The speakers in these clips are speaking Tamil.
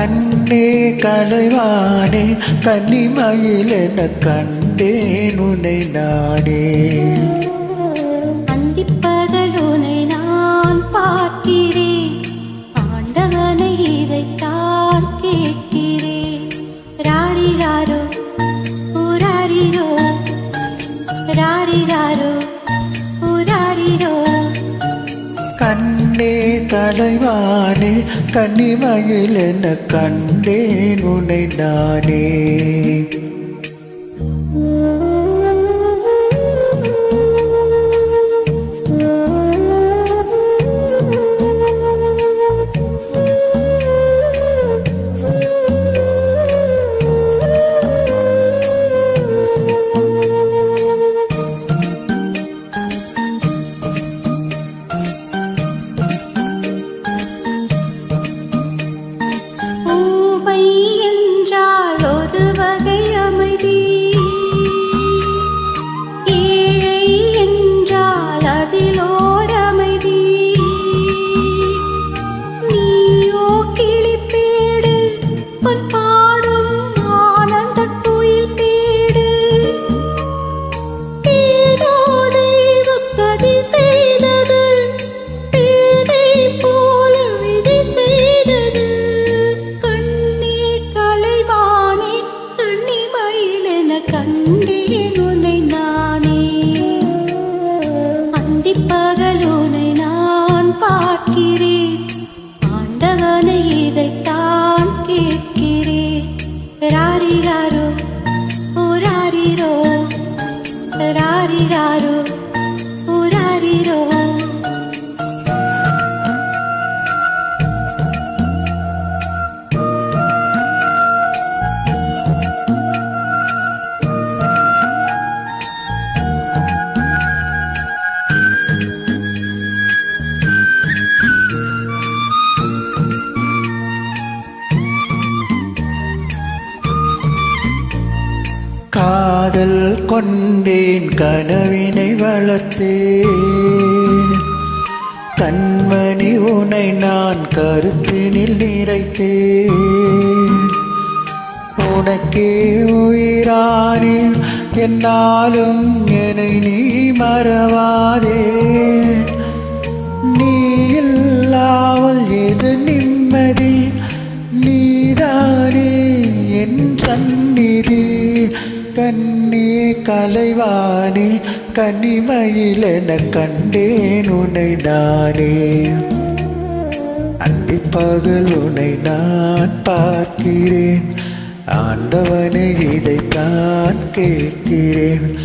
கண்ணே கலைவானே கன்னிமயில் என கண்டேன் உன்னை நானே. அந்திப்பகலுனை நான் கண்ணே தலைவானே கன்னிமயில் என கண்டேன்? உனை நானே. இதைத்தான் கேட்கிறேன் ராரிராரோ ஓராரிரோ ராரிராரோ ஊராரிரோ? காதல் கொண்டேன் கனவினை வளர்த்தேன். கண்மணி உனை நான் கருத்தினில் நிறைத்தேன். உனக்கே உயிரானேன் என்னாலும் என்னை நீ மறவாதே. நீ இல்லாமல் எது நிம்மதி கலைவானே கனிமயிலென கண்டேன் உனை நானே. அந்திப்பகல் உனை நான் பார்க்கிறேன். ஆண்டவனை இதைத்தான் கேட்கிறேன்.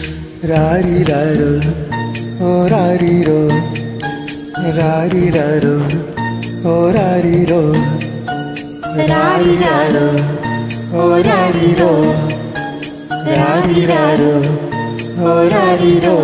ராரிராரோ ஓ ராரிரோ ராரிராரோ ஓ ராரிரோ. ராரிராரோ ஓ ராரிரோ. ராரிராரோ ஓ ராரிரோ